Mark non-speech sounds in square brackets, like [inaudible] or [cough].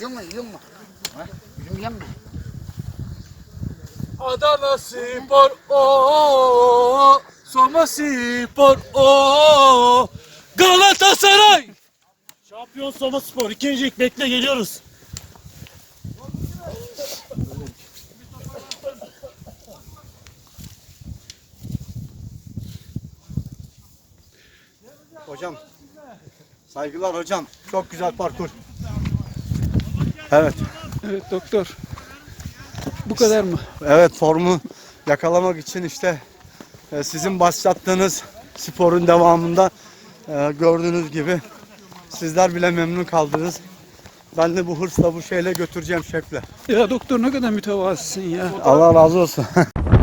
Yumma yumma. Yanma. Adana Spor o Soma Spor o Galatasaray Şampiyon Soma Spor ikinci bekle geliyoruz. Hocam. Saygılar hocam. Çok güzel parkur. Evet. Evet doktor. Bu kadar mı? Evet formu yakalamak için işte e, sizin başlattığınız sporun devamında e, gördüğünüz gibi sizler bile memnun kaldınız. Ben de bu hırsla bu şeyle götüreceğim şefle. Ya doktor ne kadar mütevazısın ya. Allah razı olsun. [laughs]